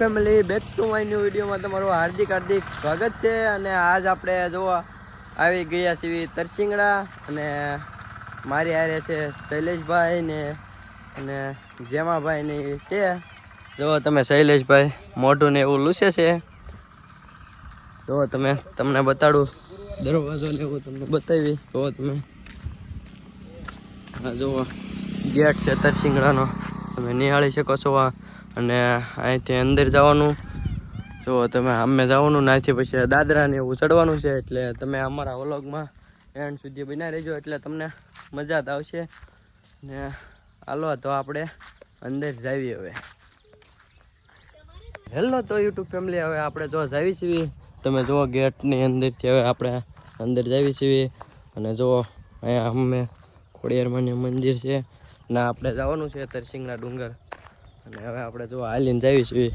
Family back to my new વિડીયોમાં તમારું હાર્દિક હાર્દિક સ્વાગત છે. અને આજ આપણે જોવા આવી ગયા છીએ તરસિંગડા અને મારી હારે છે શૈલેષભાઈ ને અને જેમાભાઈ ને છે. જો તમે શૈલેષભાઈ મોઢું ને એવું લૂસે છે. જો તમે, તમને બતાડું. દરવાજો ને એવું તમને બતાવી. જો તમે. આ જુઓ ગેટ છે તરસિંગડાનો. તમે નિહાળી શકો છો આ અને અહીંથી અંદર જવાનું. જો તમે અમે જવાનું, ને અહીંથી પછી દાદરાને એવું ચડવાનું છે, એટલે તમે અમારા વ્લોગમાં એન્ડ સુધી બના રહેજો, એટલે તમને મજા જ આવશે. ને હાલો, તો આપણે અંદર જાવીએ હવે. હેલો તો યુટ્યુબ ફેમિલી, હવે આપણે જો જાવી છીએ. તમે જુઓ ગેટની અંદરથી હવે આપણે અંદર જાવી છીએ. અને જુઓ, અહીંયા અમે ખોડિયારમાંનું મંદિર છે. ને આપણે જવાનું છે તરસિંગના ડુંગર. અને હવે આપણે જો હાલીને જાવી છીએ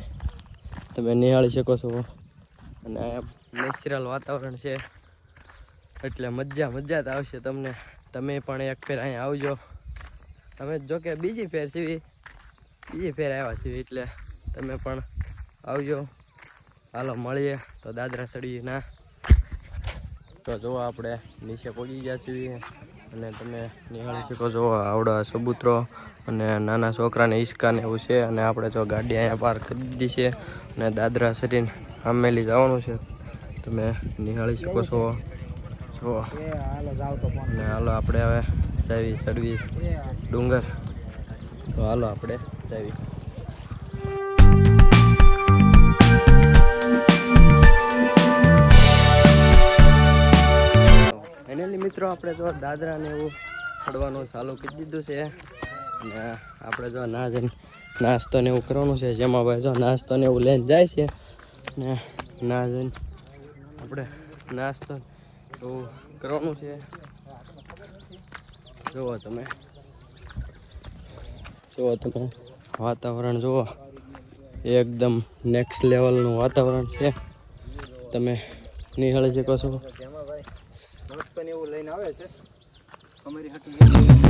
તમે નિહાળી શકો છો. અને નેચરલ વાતાવરણ છે. એટલે મજા મજા જ આવશે તમને. તમે પણ એક ફેર અહીંયા આવજો. તમે જો કે બીજી ફેર સીવી. બીજી ફેર આવ્યા છીએ એટલે તમે પણ આવજો. હાલો મળીએ. તો દાદરા ચડીએ ના તો જો આપણે નીચે પહોંચી ગયા છીએ. અને તમે નિહાળી શકો છો આવડા સબૂતરો અને નાના છોકરાને હિંચકાને એવું છે. અને આપણે જો ગાડી અહીંયા પાર્ક કરી દીધી છે અને દાદરા સરીને આમેલી જવાનું છે. તમે નિહાળી શકો છો. જો. અને હાલો આપણે હવે જાવી ચડવી ડુંગર. તો હાલો આપણે જાવી. ફાઇનલી મિત્રો, આપણે જો દાદરા ને એવું ચડવાનું ચાલુ કરી દીધું છે. અને આપણે જો ના જઈને નાસ્તો ને એવું કરવાનું છે, જેમાં ભાઈ જો નાસ્તો ને એવું લઈને જાય છે. ને ના જઈને આપણે નાસ્તો એવું કરવાનું છે. જુઓ તમે. જુઓ તમે. વાતાવરણ જુઓ. એકદમ નેક્સ્ટ લેવલનું વાતાવરણ છે. તમે નિહાળી શકો છો. નમસ્કાર એવું લઈને આવે છે? અમારી હાટું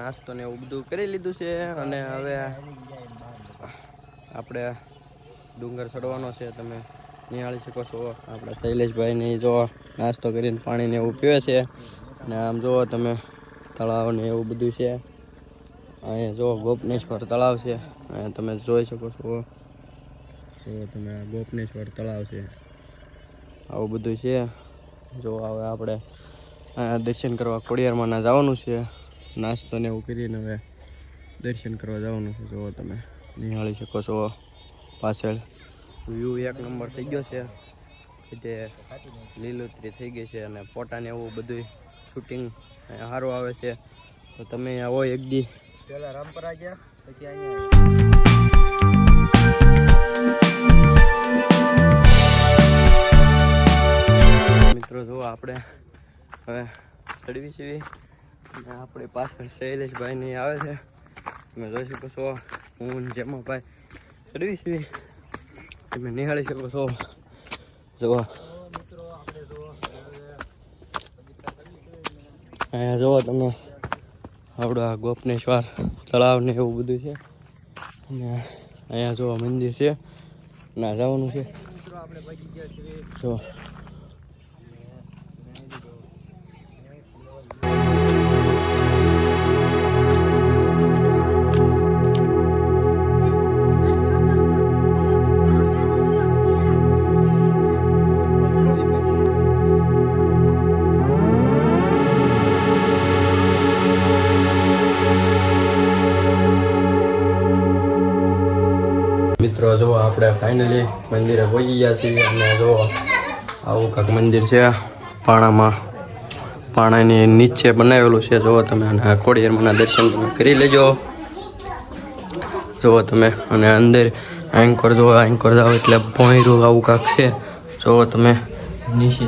નાસ્તો ને એવું બધું કરી લીધું છે અને હવે આપણે ડુંગર ચડવાનો છે, તમે નિહાળી શકો છો. આપણા શૈલેષભાઈ ને જો નાસ્તો કરીને પાણી ને એવું પીવે છે. ને આમ જુઓ તમે તળાવ ને એવું બધું છે. અહીંયા જો ગોપનેશ્વર તળાવ છે. અહીંયા તમે જોઈ શકો છો. જો તમે ગોપનેશ્વર તળાવ છે. આવું બધું છે. જો હવે આપણે દર્શન કરવા ખોડિયારમાં જવાનું છે. નાસ્તો ને એવું કરીને હવે દર્શન કરવા જવાનું છે. જુઓ તમે નિહાળી શકો છો પાછળ. વ્યૂ એક નંબર થઈ ગયો છે. જે લીલોતરી થઈ ગઈ છે અને ફોટાને એવું બધું શૂટિંગ સારું આવે છે. તો તમે હોય એક દી. પહેલાં રામપરા ગયા પછી અહીંયા મિત્રો જો આપણે હવે ચડવી છીએ અને આપણી પાછળ શૈલેષભાઈ ને આવે છે. તમે જોઈ શકો છો, હું જેમાં જેમાભાઈ ચડવી તમે નિહાળી શકો છો. જુઓ. અહીંયા જુઓ તમે, આપણું આ ગોપનેશ્વર તળાવ ને એવું બધું છે. અને અહીંયા જોવા મંદિર છે. ના, જવાનું છે. જો જો આપણે ફાઇનલી મંદિરે પહોંચી ગયા છીએ અને જો આવું કાંક મંદિર છે પાણામાં. પાણાની નીચે બનાવેલું છે. જુઓ તમે અને ખોડિયારમાંના દર્શન તમે કરી લેજો. જુઓ તમે અને અંદર એન્કર જો એન્કર જાઓ એટલે ભોંયરું આવું કાંક છે. જુઓ તમે નીચે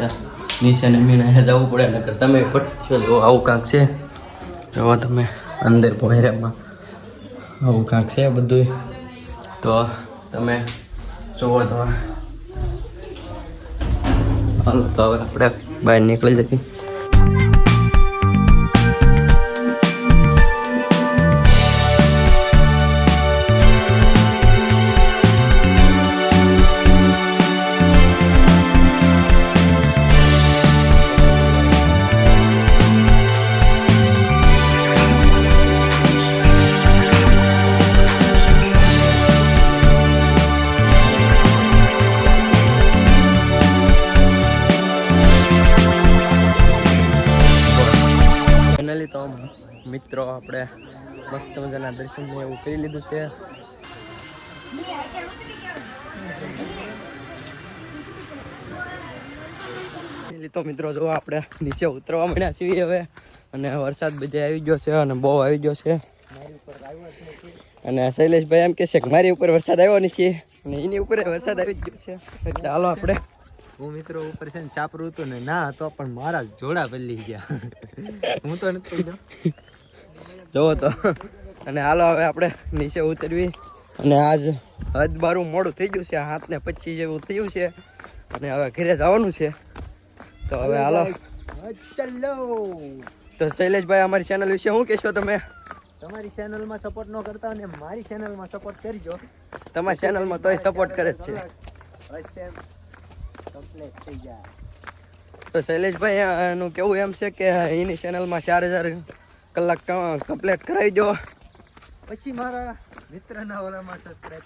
નીચે નમીને જવું પડે, નકર તમે પટશો જો આવું કાંક છે. જુઓ તમે અંદર ભોંયરામાં આવું કાંક છે બધું તો તમે જુઓ તો હાલ તો હવે આપણે બહાર નીકળી જઈએ ફાઇનલી તો મિત્રો આપણે મસ્ત મજાના દર્શન એવું કરી લીધું છે. તો મિત્રો જો આપણે નીચે ઉતરવા માંડ્યા છીએ હવે અને વરસાદ બધે આવી ગયો છે અને બહુ આવી ગયો છે. અને શૈલેષભાઈ એમ કે છે કે મારી ઉપર વરસાદ આવ્યો નથી અને એની ઉપર વરસાદ આવી ગયો છે. એટલે હાલો આપણે હું મિત્રો ઉપર છે ને ચાપરું હતું ને ના તો પણ મારા જોડા બદલી ગયા. હું તો નથી જોવો તો. અને હાલો હવે આપણે નીચે ઉતરવી. અને આજ હદ બારું મોડું થઈ ગયું છે હાથ ને પચીસ જેવું થયું છે. અને હવે ઘરે જવાનું છે. તો હવે હાલો ચલો. તો શૈલેષભાઈ અમારી ચેનલ વિશે શું કહેશો તમે? તમારી ચેનલમાં સપોર્ટ ન કરતા અને મારી ચેનલમાં સપોર્ટ કરજો. તમારી ચેનલમાં તોય સપોર્ટ કરે જ છે. કમ્પ્લીટ થઈ જાય. તો શૈલેષભાઈ એનું કેવું એમ છે કે એની ચેનલમાં ચાર હજાર કલાક કમ્પ્લીટ કરાવી દો. પછી મારા મિત્રના ઓલામાં સબસ્ક્રાઇબ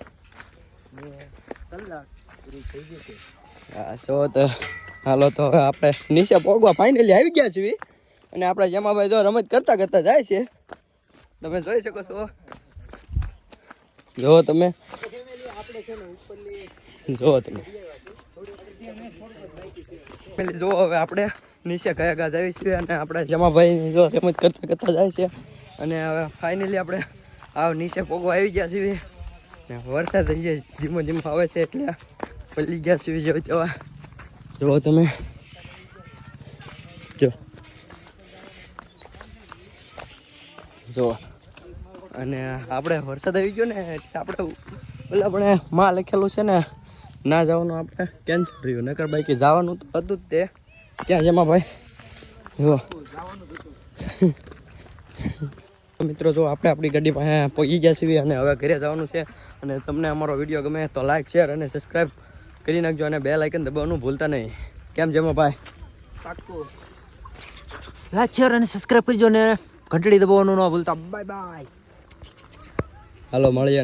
કલાક પૂરી થઈ ગઈ છે. હા તો તો હાલો તો હવે આપણે નીચે પોગવા ફાઇનલી આવી ગયા છીએ. અને આપણા જમાભાઈ જો રમત કરતા કરતા જાય છે. તમે જોઈ શકો છો. જો તમે. આપણે છે ને ઉપરલી જો તમે. પેલી જો હવે આપણે નીચે કયા ગયા જઈએ છીએ અને આપણે જમાભાઈ જો રમત કરતા કરતા જાય છે. અને હવે ફાઇનલી આપણે આવ નીચે પોગવા આવી ગયા છીએ. ને વરસાદ થઈ જાય ધીમો ધીમો આવે છે એટલે પલ્લી ગયા છીએ જો તેવા જુઓ તમે. જો. જો અને આપણે વરસાદ આવી ગયો ને એટલે આપણે પેલા આપણે માં લખેલું છે ને ના જવાનું આપણે. કેન્સલ રહ્યું નકર બાકી જવાનું તો હતું જ તે. ક્યાં જમા ભાઈ? જો મિત્રો જો આપણે આપણી ગાડી પાસે પહોંચી ગયા છીએ અને હવે ઘરે જવાનું છે. અને તમને અમારો વીડિયો ગમે તો લાઈક શેર અને સબસ્ક્રાઈબ કરી નાખજો અને બે લાઇકન દબાવવાનું ભૂલતા નહીં. કેમ જમા ભાઈ? લાઈક શેર અને સબસ્ક્રાઈબ કરજો ને. ઘંટડી દબાવવાનું ન ભૂલતા. બાય બાય હાલો મળીએ.